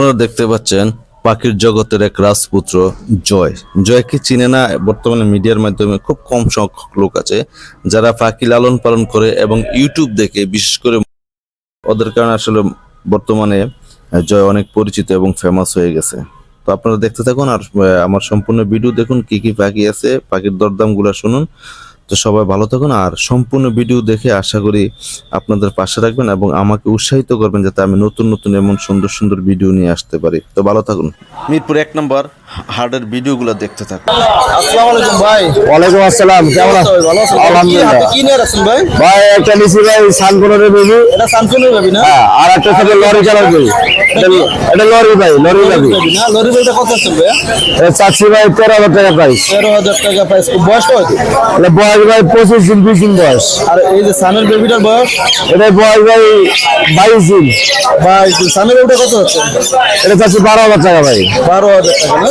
আপনারা দেখতে পাচ্ছেন পাখির জগতের এক রাজপুত্র জয়। জয়কে চিনে না? বর্তমানে মিডিয়ার মাধ্যমে খুব কম সংখ্যক লোক আছে যারা পাখি লালন পালন করে এবং ইউটিউব দেখে, বিশেষ করে ওদের কারণে আসলে বর্তমানে জয় অনেক পরিচিত এবং ফেমাস হয়ে গেছে। তো আপনারা দেখতে থাকুন আর আমার সম্পূর্ণ ভিডিও দেখুন কি কি পাখি আছে, পাখির দরদামগুলা শুনুন। তো সবাই ভালো থাকুন আর সম্পূর্ণ ভিডিও দেখে আশা করি আপনাদের পাশে রাখবেন এবং আমাকে উৎসাহিত করবেন যাতে আমি নতুন নতুন এমন সুন্দর সুন্দর ভিডিও নিয়ে আসতে পারি। তো ভালো থাকুন। মিরপুর এক নম্বর। হার্ডের ভিডিওগুলো দেখতে থাকুন। আসসালামু আলাইকুম ভাই। ওয়ালাইকুম আসসালাম কেমন আছেন? ভালো আছেন আলহামদুলিল্লাহ। কি নিয়ে রাখছেন ভাই? ভাই একটা নিচি ভাই সানকোনের বেবি। এটা ভাবি না? হ্যাঁ আর একটা থেকে লরি চালার বেবি। এটা লরি ভাই লরি বেবি। না? লরি ভাইটা কত আছেন ভাই এটা ভাই তেরো হাজার টাকা প্রাইস তেরো হাজার টাকা প্রাইস বয়স কত এটা বয়স ভাই পঁচিশ দিন বিশ দিন বয়স। আর এই যে সানের বেবিটার বয়স? এটা বয়স ভাই বাইশ দিন। ভাই সানের বেবিটা কত হচ্ছে এটা চাচ্ছি বারো হাজার টাকা ভাই। বারো হাজার টাকা না?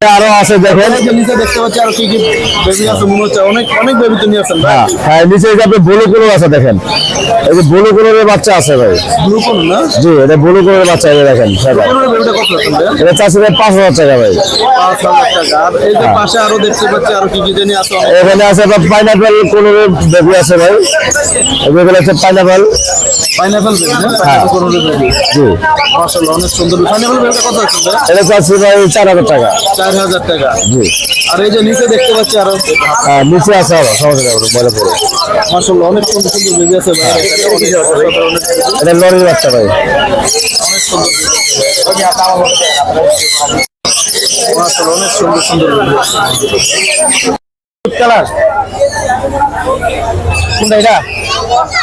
আরও আছে দেখেন। নিচে দেখতে পাচ্ছি আর কি কি বেবি আছে মনে হচ্ছে অনেক অনেক বেবি তো নিয়ে আসেন ভাই। হ্যাঁ হ্যাঁ নিচে যে আপনি ব্লু কালার আছে দেখেন। এই যে ব্লু কালারের বাচ্চা আছে ভাই। ব্লু না? জি এটা ব্লু কালারের বাচ্চা এই দেখেন সেটা বেবিটা কত এটা টাকা ভাই। পাঁচ হাজার টাকা। আর এই যে পাশে আরও দেখতে পাচ্ছি আরও কি কি জানি আছে অনেক। এখানে আছে পাইনাপেল কোন বেবি আছে ভাই। এগুলো হচ্ছে পাইনাপেল পাইনাপেল বেবি না? হ্যাঁ। বেবি জি। মাশাআল্লাহ অনেক সুন্দর। পাইনাপেল বেবিটা কত ভাই? এটা চাচ্ছি ভাই চার হাজার টাকা। চার হাজার টাকা। জি। আর এই যে নিচে দেখতে পাচ্ছি আরও। হ্যাঁ নিচে আছে আরও সমস্যা নেই পড়ে মাশাআল্লাহ অনেক সুন্দর সুন্দর বেবি আছে ভাই। এটা লরির বাচ্চা ভাই। মাশাআল্লাহ অনেক সুন্দর সুন্দর বেবি কালার কোনটা এটা?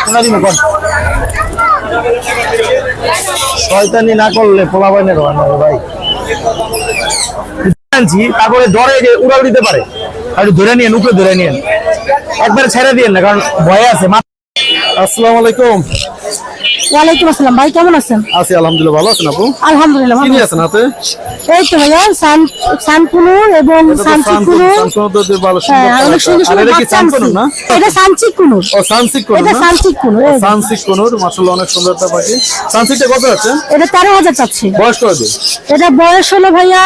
কোনটা দিন কোন? শয়তানি না করলে পোলা বাইনের হয় না ভাই। আনছি, তারপরে ডরে যে উড়াল দিতে পারে আর ধরে নিয়ে উপরে ধরে নিয়ে। একবারে ছেড়ে দিয়ে না, কারণ ভয় আছে। আসসালামু আলাইকুম। ওয়ালাইকুম আসসালাম। ভাই কেমন আছেন? আছি আলহামদুলিল্লাহ ভালো আছেন আপু? আলহামদুলিল্লাহ ভালো আছেন হাতে? এই তো ভাইয়া সান এবং সানচিক কুনুর সানসুন ভালো হ্যাঁ অনেক সুন্দর সুন্দর এটা কি বাচ্চা না? এটা সানচিক ও সানসিক কোন এটা না? সানচিক কুনুর এই যে। সানসিক কোনুর মাশাআল্লাহ অনেক সুন্দর একটা পাখি। কত আছে? এটা তেরো হাজার চাচ্ছি। বয়স কত এটা বয়স হলো ভাইয়া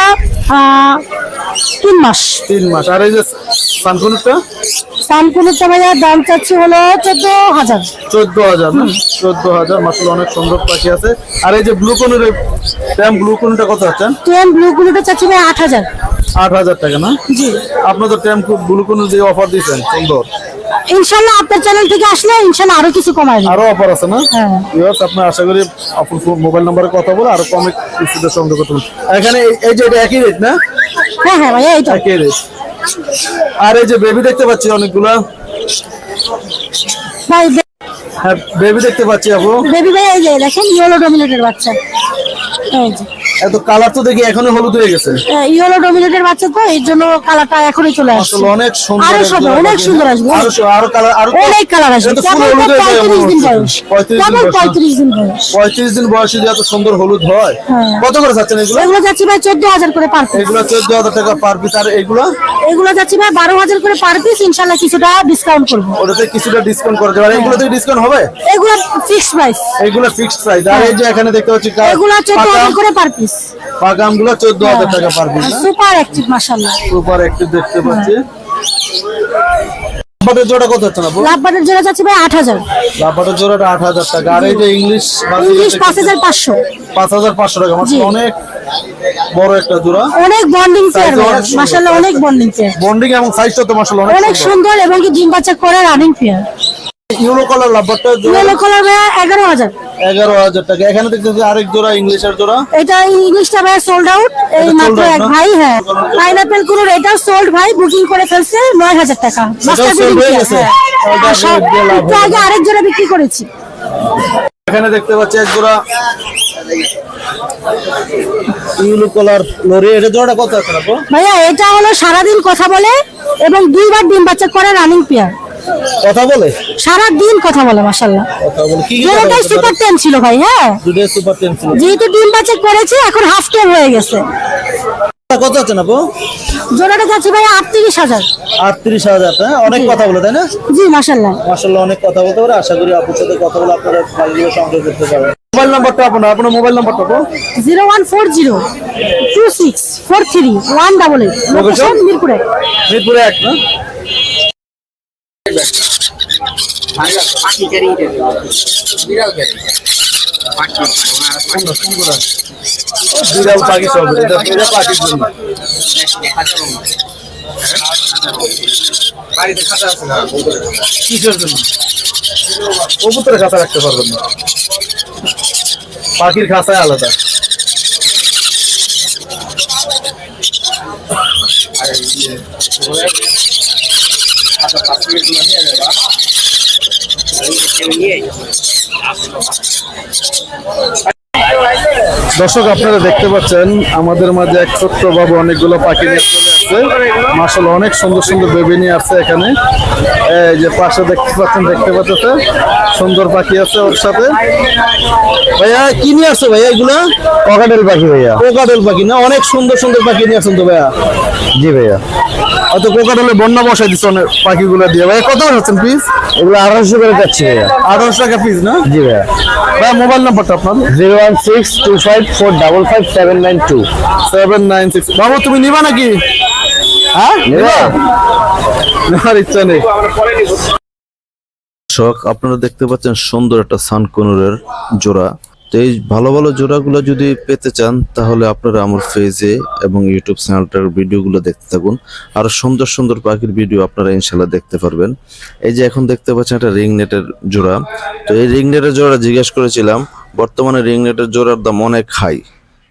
তিন মাস। তিন মাস। আর এই যে সানকুনুরটা? সানকুনুরটা ভাইয়া দাম চাচ্ছি হলো চোদ্দ হাজার। চোদ্দ হাজার চোদ্দ হাজার মাসাল অনেক সুন্দর পাখি আছে। আর এই যে ট্যাম কত আছেন ব্লু চাচ্ছি ভাই আট হাজার। আট হাজার টাকা না? জি। আপনার ট্যাম যে অফার দিয়েছেন সুন্দর। আপনার চ্যানেল থেকে আসলে আরও কিছু কমাই আরও অফার আছে না? হ্যাঁ। ভিউয়ার্স আশা করি আপনার মোবাইল নাম্বারে কথা বলে আরও কমে কিছুটা সংগ্রহ করতে এখানে এই- যে এটা একই রেট না? হ্যাঁ হ্যাঁ একই রেট আর এই যে বেবি দেখতে পাচ্ছি অনেকগুলা। ভাই বেবি দেখতে পাচ্ছি আপু। বেবি ভাই এই যে দেখেন ইয়েলো ডমিনেটের বাচ্চা। এই যে। এত কালার তো দেখি এখনও হলুদ হয়ে গেছে। ইয়েলো ডমিনেটের বাচ্চা তো এই জন্য কালারটা এখনই চলে আসছে। আসলে অনেক সুন্দর আরও সুন্দর, অনেক সুন্দর আসবে। আরও আরও কালার আরও অনেক কালার আসবে। হয়ে যায় পঁয়ত্রিশ দিন বয়স। হচ্ছে। পঁয়ত্রিশ দিন বয়স। না? পঁয়ত্রিশ দিন বয়স যে এত সুন্দর হলুদ হয় হ্যাঁ। কত করে যাচ্ছেন এগুলো? এগুলো যাচ্ছে ভাই চোদ্দ হাজার করে পার পিস এগুলো চোদ্দ হাজার টাকা পার পিস আর এগুলো? এগুলো যাচ্ছে ভাই বারো হাজার করে পার পিস ইনশাল্লাহ কিছুটা ডিসকাউন্ট করব। ওটাতে কিছুটা ডিসকাউন্ট করে দেবে আর এগুলোতে ডিসকাউন্ট হবে? এগুলো ফিক্সড প্রাইস এগুলো ফিক্সড প্রাইস আর এই যে এখানে দেখতে পাচ্ছি এগুলো চোদ্দ পাকা হাজার করে পার পিস আমগুলো চোদ্দ হাজার টাকা পার পিস সুপার অ্যাক্টিভ মাশাল্লাহ সুপার একটু দেখতে পাচ্ছি। লাভবাটের জোড়া কত হচ্ছে না? লাভবাটের জোড়া যাচ্ছে ভাই আট হাজার। লাভবাটের জোড়াটা আট হাজার টাকা। আর এই যে ইংলিশ ইংলিশ পাঁচ হাজার পাঁচশো। পাঁচ হাজার পাঁচশো টাকা। আমার জি। অনেক বড় একটা জোড়া। অনেক বন্ডিং পেয়ার Size অনেক সুন্দর। বন্ডিং বন্ডিং এবং সাইজটা তো মাসাল অনেক সুন্দর। সুন্দর এবং কি ডিম বাচ্চা করে রানিং পেয়ার কালার লাভবারটা জোড়া? ইয়েলো কালার ভাইয়া এগারো হাজার। এগারো হাজার টাকা। এখানে দেখতেছি আরেক জোড়া ইংলিশের জোড়া। এটা ইংলিশটা ভাই সোল্ড আউট এই মাত্র এক ভাই হ্যাঁ। পাইনাপেল কুলোর এটা সোল্ড ভাই বুকিং করে ফেলছে নয় হাজার টাকা। হয়ে? হ্যাঁ। আগে আরেক জোড়া বিক্রি করেছি। এখানে দেখতে পাচ্ছি এক জোড়া ইউলো কালার লরি। এটা জোড়াটা কত আছে ভাইয়া এটা হলো সারাদিন কথা বলে এবং দুইবার ডিম বাচ্চা করে রানিং পেয়ার কথা বলে? সারা দিন কথা বলে মাসাল্লাহ কথা বলে। কি কি সুপার টেন ছিল ভাই হ্যাঁ? দুটোই সুপার টেন ছিল। যেহেতু ডিম বাচ্চা করেছে এখন হাফ টেন হয়ে গেছে। কত আছে না আপু? জোড়াটা যাচ্ছে ভাই আটত্রিশ হাজার। আটত্রিশ হাজার হ্যাঁ অনেক কথা বলে তাই না? জি মাসাল্লাহ মাসাল্লাহ অনেক কথা বলতে পারে। আশা করি আপুর সাথে কথা বলে আপনারা ভালো সংগ্রহ করতে পারবেন। মোবাইল নাম্বারটা আপনার আপনার মোবাইল নাম্বারটা তো zero one four zero two six four three one double eight. মিরপুরে। মিরপুরে এক না? পাখির জন্য কিসের জন্য কবুতরের খাঁচা রাখতে পারবেন না পাখির খাঁচায় আলাদা দর্শক আপনারা দেখতে পাচ্ছেন আমাদের মাঝে এক ছোট্ট বাবু অনেকগুলো পাখি নিয়ে চলে আসছে। মাসাল অনেক সুন্দর সুন্দর বেবি নিয়ে আসছে এখানে। এই যে পাশে দেখতে পাচ্ছেন দেখতে পাচ্ছেন সুন্দর পাখি আছে ওর সাথে। ভাইয়া কি নিয়ে আসছে ভাইয়া এগুলা? ককাটেল পাখি ভাইয়া। কোকাটেল পাখি না? অনেক সুন্দর সুন্দর পাখি নিয়ে আসছেন তো ভাইয়া। জি ভাইয়া। হয়তো কোকাটেলে বন্যা বসাই দিচ্ছে অনেক পাখিগুলো দিয়ে। ভাইয়া কত করে হচ্ছেন পিস এগুলো আঠারোশো করে যাচ্ছে ভাইয়া। আঠারোশো টাকা পিস না? জি ভাইয়া। ভাইয়া মোবাইল নাম্বারটা আপনার? Zero one six two five four double five seven nine two. Seven nine six. বাবু তুমি নিবা নাকি? হ্যাঁ? নিবা? নেওয়ার ইচ্ছা নেই। দর্শক আপনারা দেখতে পাচ্ছেন সুন্দর একটা সানকনুরের জোড়া। তো এই ভালো ভালো জোড়াগুলো যদি পেতে চান, তাহলে আপনারা আমার ফেজে এবং ইউটিউব চ্যানেলটার ভিডিওগুলো দেখতে থাকুন। আরও সুন্দর সুন্দর পাখির ভিডিও আপনারা ইনশাল্লাহ দেখতে পারবেন। এই যে এখন দেখতে পাচ্ছেন একটা রিং নেটের জোড়া। তো এই রিং নেটের জোড়া জিজ্ঞেস করেছিলাম, বর্তমানে রিং নেটের জোড়ার দাম অনেক হাই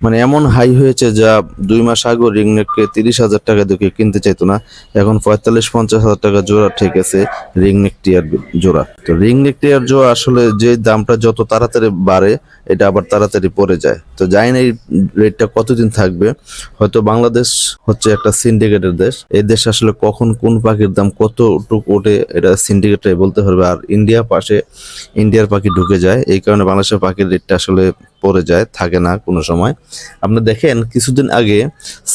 মানে এমন হাই হয়েছে যা দুই মাস আগে রিংনেটকে তিরিশ হাজার টাকা দিয়ে কিনতে চাইতো না, এখন পঁয়তাল্লিশ পঞ্চাশ হাজার টাকা জোড়া ঠেকেছে রিংনেক টিয়ার জোড়া। তো রিংনেক টিয়ার জোড়া আসলে যে দামটা যত তাড়াতাড়ি বাড়ে, এটা আবার তাড়াতাড়ি পড়ে যায়। তো জানি না এই রেটটা কতদিন থাকবে, হয়তো বাংলাদেশ হচ্ছে একটা সিন্ডিকেটের দেশ। এই দেশ আসলে কখন কোন পাখির দাম কতটুকু ওঠে, এটা সিন্ডিকেটটাই বলতে পারবে। আর ইন্ডিয়া পাশে ইন্ডিয়ার পাখি ঢুকে যায়, এই কারণে বাংলাদেশের পাখির রেটটা আসলে পড়ে যায়, থাকে না কোনো সময়। আপনি দেখেন, কিছুদিন আগে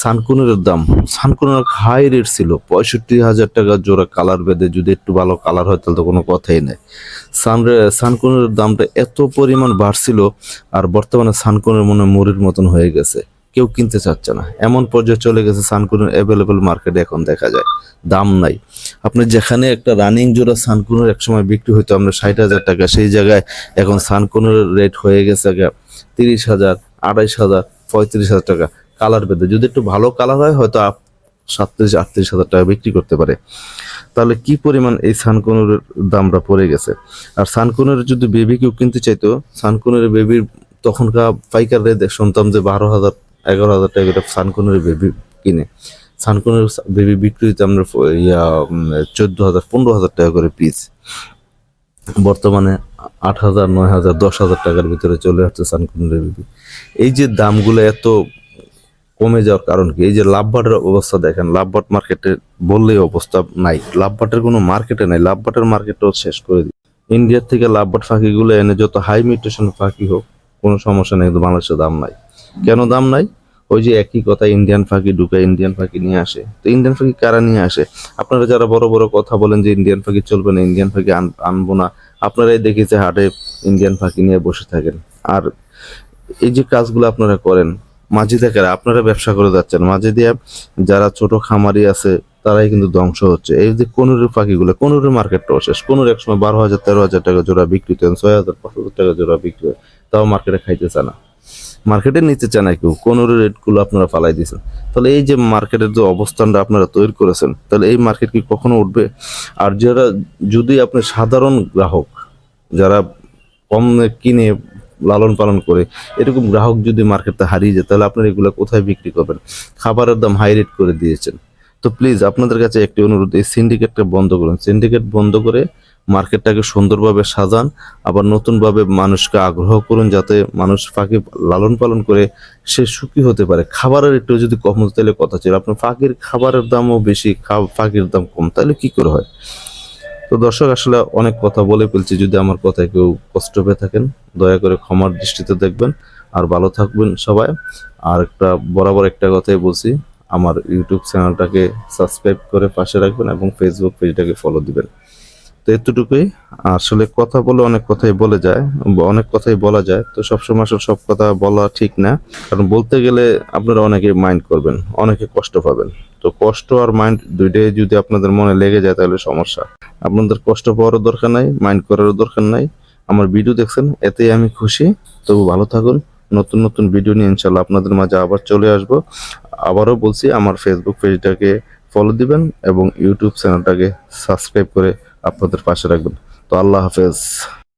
সানকুনের দাম, সানকুনের হাই রেট ছিল, পঁয়ষট্টি হাজার টাকা জোড়া কালার বেঁধে, যদি একটু ভালো কালার হয়, তাহলে তো কোনো কথাই নেই। সান সানকুনের দামটা এত পরিমাণ বাড়ছিল, আর বর্তমানে সানকুনের মনে মুড়ির মতন হয়ে গেছে। কেউ কিনতে চাচ্ছে না। এমন পর্যায়ে চলে গেছে সানকুনের অ্যাভেলেবল মার্কেটে এখন দেখা যায়। দাম নাই। আপনি যেখানে একটা রানিং জোড়া সানকুনের একসময় বিক্রি হইতো, আমরা ষাট হাজার টাকা, সেই জায়গায় এখন সানকুনের রেট হয়ে গেছে তিরিশ হাজার, আড়াইশ হাজার, পঁয়ত্রিশ হাজার টাকা কালার বেঁধে যদি একটু ভালো কালার হয়, হয়তো সাতত্রিশ, আটত্রিশ হাজার টাকা বিক্রি করতে পারে। তাহলে কি পরিমাণ এই সানকুনের দামটা পড়ে গেছে? আর সানকুনের যদি বেবি কেউ কিনতে চাইতো সানকুনের বেবির তখনকার পাইকার রেটে শুনতাম যে বারো হাজার, এগারো হাজার টাকা করে সানকুনের বেবি কিনে। সানকুনের বেবি বিক্রি হইতে আমরা ইয়া চোদ্দ হাজার, পনেরো হাজার টাকা করে পিস বর্তমানে আট হাজার, নয় হাজার, দশ হাজার টাকার ভিতরে চলে আসছে সানকুনের বেবি এই যে দামগুলো এত কমে যাওয়ার কারণ কি? এই যে লাভবাটের অবস্থা দেখেন, লাভবাট মার্কেটে বললেই অবস্থা নাই। লাভবাটের কোনো মার্কেটে নাই, লাভবাটের মার্কেটও শেষ করে দিই ইন্ডিয়ার থেকে লাভবাট পাখিগুলো এনে, যত হাই মিউটেশন পাখি হোক, কোনো সমস্যা নেই, কিন্তু বাংলাদেশে দাম নাই। কেন দাম নাই? ওই যে একই কথা ইন্ডিয়ান ফাঁকি ঢুকে ইন্ডিয়ান ফাঁকি নিয়ে আসে। তো ইন্ডিয়ান ফাঁকি কারা নিয়ে আসে? আপনারা যারা বড় বড় কথা বলেন যে ইন্ডিয়ান ফাঁকি চলবে না ইন্ডিয়ান ফাঁকি আন- আনব না, আপনারাই দেখেছে হাটে ইন্ডিয়ান ফাঁকি নিয়ে বসে থাকেন। আর এই যে কাজগুলো আপনারা করেন, মাঝি থেকে আপনারা ব্যবসা করে যাচ্ছেন, মাঝে দিয়ে যারা ছোট খামারি আছে, তারাই কিন্তু ধ্বংস হচ্ছে। এই যে কোনুরের পাখিগুলো কোনুরের মার্কেটটাও শেষ। কোনুর এক সময় বারো হাজার, তেরো হাজার টাকা জোড়া বিক্রি হতেন ছয় হাজার, পাঁচ হাজার টাকা জোড়া বিক্রি হয় তাও মার্কেটে খাইতে চায় না। মার্কেটে নিতে চায় না কেউ কোনুরের রেটগুলো আপনারা ফালাই দিয়েছেন। তাহলে এই যে মার্কেটের যে অবস্থানটা আপনারা তৈরি করেছেন, তাহলে এই মার্কেট কি কখনো উঠবে? আর যারা, যদি আপনি সাধারণ গ্রাহক, যারা কম কিনে লালন পালন করে, এরকম গ্রাহক যদি মার্কেটটা হারিয়ে যায়, তাহলে আপনারা এগুলো কোথায় বিক্রি করবেন? খাবারের দাম হাই রেট করে দিয়েছেন। তো প্লিজ, আপনাদের কাছে একটি অনুরোধ, এই সিন্ডিকেটটা বন্ধ করুন। সিন্ডিকেট বন্ধ করে মার্কেটটাকে সুন্দরভাবে সাজান, আবার নতুনভাবে মানুষকে আগ্রহ করুন যাতে মানুষ পাখি লালন পালন করে সে সুখী হতে পারে। খাবারের একটু যদি কম হতো তাহলে কথা ছিল। আপনার পাখির খাবারের দামও বেশি পাখির দাম কম, তাহলে কি করে হয়? তো দর্শক, আসলে অনেক কথা বলে ফেলছি। যদি আমার কথায় কেউ কষ্ট পেয়ে থাকেন, দয়া করে ক্ষমার দৃষ্টিতে দেখবেন। আর ভালো থাকবেন সবাই। আর একটা, বরাবর একটা কথাই বলছি, আমার ইউটিউব চ্যানেলটাকে সাবস্ক্রাইব করে পাশে রাখবেন এবং ফেসবুক পেজটাকে ফলো দিবেন। তো এতটুকুই। আসলে কথা বলে অনেক কথাই বলে যায়, অনেক কথাই বলা যায়, তো সবসময় আসলে সব কথা বলা ঠিক না। কারণ বলতে গেলে আপনারা অনেকে মাইন্ড করবেন, অনেকে কষ্ট পাবেন। তো কষ্ট আর মাইন্ড দুইটাই যদি আপনাদের মনে লেগে যায় তাহলে সমস্যা। আপনাদের কষ্ট পাওয়ারও দরকার নাই মাইন্ড করারও দরকার নাই। আমার ভিডিও দেখছেন, এতেই আমি খুশি। তবু ভালো থাকুন, নতুন নতুন ভিডিও নিয়ে ইনশাল্লাহ আপনাদের মাঝে আবার চলে আসব। আবারও বলছি, আমার ফেসবুক পেজটাকে ফলো দিবেন এবং ইউটিউব চ্যানেলটাকে সাবস্ক্রাইব করে আপনাদের পাশে রাখবেন। তো আল্লাহ হাফেজ।